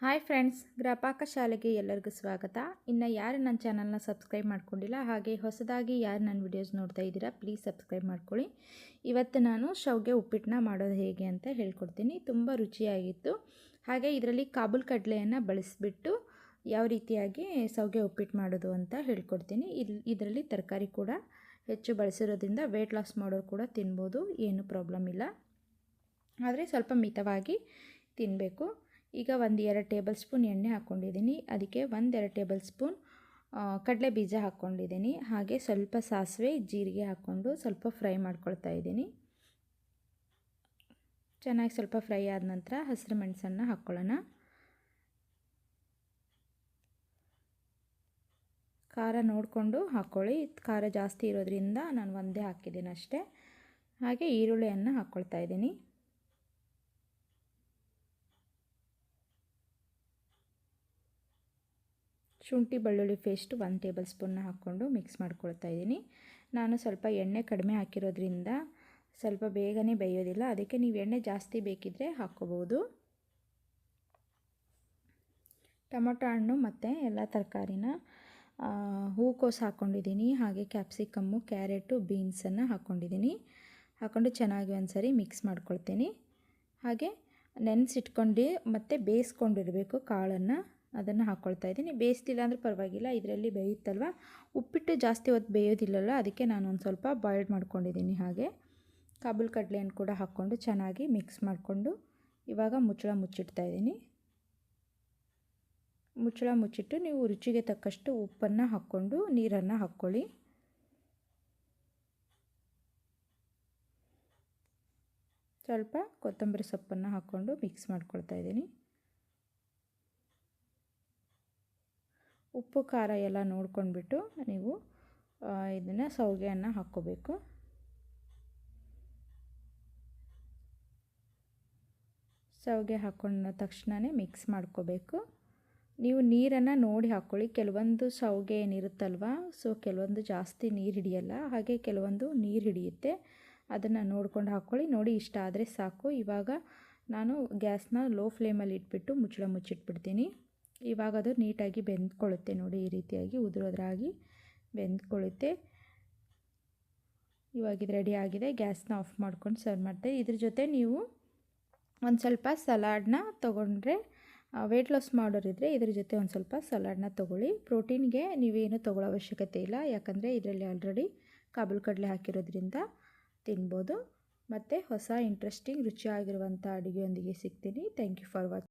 Hi friends, ಗ್ರಾಪಾಕ ಶಾಲೆಗೆ ಎಲ್ಲರಿಗೂ ಸ್ವಾಗತ. ಇನ್ನು ಯಾರು ನನ್ನ ಚಾನಲ್ನ ಸಬ್ಸ್ಕ್ರೈಬ್ ಮಾಡ್ಕೊಂಡಿಲ್ಲ, ಹಾಗೆ ಹೊಸದಾಗಿ ಯಾರು ನನ್ನ ವಿಡಿಯೋಸ್ ನೋಡ್ತಾ ಇದ್ದೀರಾ, ಪ್ಲೀಸ್ ಸಬ್ಸ್ಕ್ರೈಬ್ ಮಾಡ್ಕೊಳ್ಳಿ. ಇವತ್ತು ನಾನು ಶಾವ್ಗೆ ಉಪ್ಪಿಟ್ಟನ್ನ ಮಾಡೋದು ಹೇಗೆ ಅಂತ ಹೇಳ್ಕೊಡ್ತೀನಿ. ತುಂಬ ರುಚಿಯಾಗಿತ್ತು. ಹಾಗೆ ಇದರಲ್ಲಿ ಕಾಬುಲ್ ಕಡಲೆಯನ್ನು ಬಳಸಿಬಿಟ್ಟು ಯಾವ ರೀತಿಯಾಗಿ ಶಾವಿಗೆ ಉಪ್ಪಿಟ್ಟು ಮಾಡೋದು ಅಂತ ಹೇಳ್ಕೊಡ್ತೀನಿ. ಇದರಲ್ಲಿ ತರಕಾರಿ ಕೂಡ ಹೆಚ್ಚು ಬಳಸಿರೋದ್ರಿಂದ ವೆಯ್ಟ್ ಲಾಸ್ ಮಾಡೋರು ಕೂಡ ತಿನ್ಬೋದು, ಏನು ಪ್ರಾಬ್ಲಮ್ ಇಲ್ಲ. ಆದರೆ ಸ್ವಲ್ಪ ಮಿತವಾಗಿ ತಿನ್ನಬೇಕು ಈಗ ಒಂದು ಎರಡು ಟೇಬಲ್ ಸ್ಪೂನ್ ಎಣ್ಣೆ ಹಾಕ್ಕೊಂಡಿದ್ದೀನಿ. ಅದಕ್ಕೆ ಒಂದೆರಡು ಟೇಬಲ್ ಸ್ಪೂನ್ ಕಡಲೆ ಬೀಜ ಹಾಕ್ಕೊಂಡಿದ್ದೀನಿ. ಹಾಗೆ ಸ್ವಲ್ಪ ಸಾಸಿವೆ, ಜೀರಿಗೆ ಹಾಕ್ಕೊಂಡು ಸ್ವಲ್ಪ ಫ್ರೈ ಮಾಡ್ಕೊಳ್ತಾ ಇದ್ದೀನಿ. ಚೆನ್ನಾಗಿ ಸ್ವಲ್ಪ ಫ್ರೈ ಆದ ನಂತರ ಹಸಿರು ಮೆಣಸನ್ನು ಹಾಕ್ಕೊಳ್ಳೋಣ. ಖಾರ ನೋಡಿಕೊಂಡು ಹಾಕ್ಕೊಳ್ಳಿ. ಖಾರ ಜಾಸ್ತಿ ಇರೋದ್ರಿಂದ ನಾನು ಒಂದೇ ಹಾಕಿದ್ದೀನಿ ಅಷ್ಟೇ ಹಾಗೆ ಈರುಳ್ಳಿಯನ್ನು ಹಾಕ್ಕೊಳ್ತಾ ಇದ್ದೀನಿ. ಶುಂಠಿ ಬೆಳ್ಳುಳ್ಳಿ ಪೇಸ್ಟ್ ಒಂದು ಟೇಬಲ್ ಸ್ಪೂನ್ನ ಹಾಕ್ಕೊಂಡು ಮಿಕ್ಸ್ ಮಾಡ್ಕೊಳ್ತಾ ಇದ್ದೀನಿ. ನಾನು ಸ್ವಲ್ಪ ಎಣ್ಣೆ ಕಡಿಮೆ ಹಾಕಿರೋದ್ರಿಂದ ಸ್ವಲ್ಪ ಬೇಗನೆ ಬೇಯೋದಿಲ್ಲ. ಅದಕ್ಕೆ ನೀವು ಎಣ್ಣೆ ಜಾಸ್ತಿ ಬೇಕಿದ್ದರೆ ಹಾಕ್ಕೋಬೋದು. ಟೊಮೊಟೊ ಹಣ್ಣು ಮತ್ತು ಎಲ್ಲ ತರಕಾರಿನ ಹೂಕೋಸು ಹಾಕ್ಕೊಂಡಿದ್ದೀನಿ ಹಾಗೆ ಕ್ಯಾಪ್ಸಿಕಮ್ಮು, ಕ್ಯಾರೆಟು, ಬೀನ್ಸನ್ನು ಹಾಕ್ಕೊಂಡಿದ್ದೀನಿ ಹಾಕ್ಕೊಂಡು ಚೆನ್ನಾಗಿ ಒಂದು ಸರಿ ಮಿಕ್ಸ್ ಮಾಡ್ಕೊಳ್ತೀನಿ. ಹಾಗೆ ನೆನೆಸಿಟ್ಕೊಂಡು ಮತ್ತು ಬೇಯಿಸ್ಕೊಂಡಿರಬೇಕು ಕಾಳನ್ನು. ಅದನ್ನು ಹಾಕ್ಕೊಳ್ತಾ ಇದ್ದೀನಿ. ಬೇಯಿಸ್ತಿಲ್ಲ ಅಂದರೆ ಪರವಾಗಿಲ್ಲ, ಇದರಲ್ಲಿ ಬೇಯುತ್ತಲ್ವ? ಉಪ್ಪಿಟ್ಟು ಜಾಸ್ತಿ ಹೊತ್ತು ಬೇಯೋದಿಲ್ಲಲ್ಲ, ಅದಕ್ಕೆ ನಾನು ಒಂದು ಸ್ವಲ್ಪ ಬಾಯ್ಲ್ಡ್ ಮಾಡ್ಕೊಂಡಿದ್ದೀನಿ ಹಾಗೆ. ಕಾಬೂಲ್ ಕಡಲೆಯನ್ನು ಕೂಡ ಹಾಕ್ಕೊಂಡು ಚೆನ್ನಾಗಿ ಮಿಕ್ಸ್ ಮಾಡಿಕೊಂಡು ಇವಾಗ ಮುಚ್ಚಳ ಮುಚ್ಚಿಡ್ತಾ ಇದ್ದೀನಿ. ಮುಚ್ಚಳ ಮುಚ್ಚಿಟ್ಟು ನೀವು ರುಚಿಗೆ ತಕ್ಕಷ್ಟು ಉಪ್ಪನ್ನು ಹಾಕ್ಕೊಂಡು ನೀರನ್ನು ಹಾಕ್ಕೊಳ್ಳಿ. ಸ್ವಲ್ಪ ಕೊತ್ತಂಬರಿ ಸೊಪ್ಪನ್ನು ಹಾಕ್ಕೊಂಡು ಮಿಕ್ಸ್ ಮಾಡ್ಕೊಳ್ತಾ ಇದ್ದೀನಿ. ಉಪ್ಪು, ಖಾರ ಎಲ್ಲ ನೋಡ್ಕೊಂಡ್ಬಿಟ್ಟು ನೀವು ಇದನ್ನು ಸೌಗೆಯನ್ನು ಹಾಕ್ಕೋಬೇಕು. ಸೌಗೆ ಹಾಕೊಂಡ ತಕ್ಷಣವೇ ಮಿಕ್ಸ್ ಮಾಡ್ಕೋಬೇಕು. ನೀವು ನೀರನ್ನು ನೋಡಿ ಹಾಕ್ಕೊಳ್ಳಿ ಕೆಲವೊಂದು ಸೌಗೆ ಏನಿರುತ್ತಲ್ವ, ಸೊ ಕೆಲವೊಂದು ಜಾಸ್ತಿ ನೀರು ಹಿಡಿಯಲ್ಲ, ಹಾಗೆ ಕೆಲವೊಂದು ನೀರು ಹಿಡಿಯುತ್ತೆ. ಅದನ್ನು ನೋಡ್ಕೊಂಡು ಹಾಕ್ಕೊಳ್ಳಿ ನೋಡಿ, ಇಷ್ಟ ಆದರೆ ಸಾಕು. ಇವಾಗ ನಾನು ಗ್ಯಾಸ್ನ ಲೋ ಫ್ಲೇಮಲ್ಲಿ ಇಟ್ಬಿಟ್ಟು ಮುಚ್ಚಳ ಮುಚ್ಚಿಟ್ಬಿಡ್ತೀನಿ. ಇವಾಗ ಅದು ನೀಟಾಗಿ ಬೆಂದ್ಕೊಳ್ಳುತ್ತೆ ನೋಡಿ ಈ ರೀತಿಯಾಗಿ ಉದುರೋದ್ರಾಗಿ ಬೆಂದ್ಕೊಳ್ಳುತ್ತೆ ಇವಾಗ ಇದು ರೆಡಿ ಆಗಿದೆ. ಗ್ಯಾಸ್ನ ಆಫ್ ಮಾಡ್ಕೊಂಡು ಸರ್ವ್ ಮಾಡ್ತೆ ಇದ್ರ ಜೊತೆ ನೀವು ಒಂದು ಸ್ವಲ್ಪ ಸಲಾಡ್ನ ತೊಗೊಂಡ್ರೆ ವೆಯ್ಟ್ ಲಾಸ್ ಮಾಡೋರಿದ್ರೆ ಇದ್ರ ಜೊತೆ ಒಂದು ಸ್ವಲ್ಪ ಸಲಾಡ್ನ ತೊಗೊಳ್ಳಿ. ಪ್ರೋಟೀನ್ಗೆ ನೀವೇನು ತೊಗೊಳ್ಳೋ ಅವಶ್ಯಕತೆ ಇಲ್ಲ. ಯಾಕಂದರೆ ಇದರಲ್ಲಿ ಆಲ್ರೆಡಿ ಕಾಬೂಲ್ ಕಡಲೆ ಹಾಕಿರೋದ್ರಿಂದ ತಿನ್ಬೋದು. ಮತ್ತು ಹೊಸ ಇಂಟ್ರೆಸ್ಟಿಂಗ್ ರುಚಿಯಾಗಿರುವಂಥ ಅಡುಗೆಯೊಂದಿಗೆ ಸಿಗ್ತೀನಿ. Thank you for watching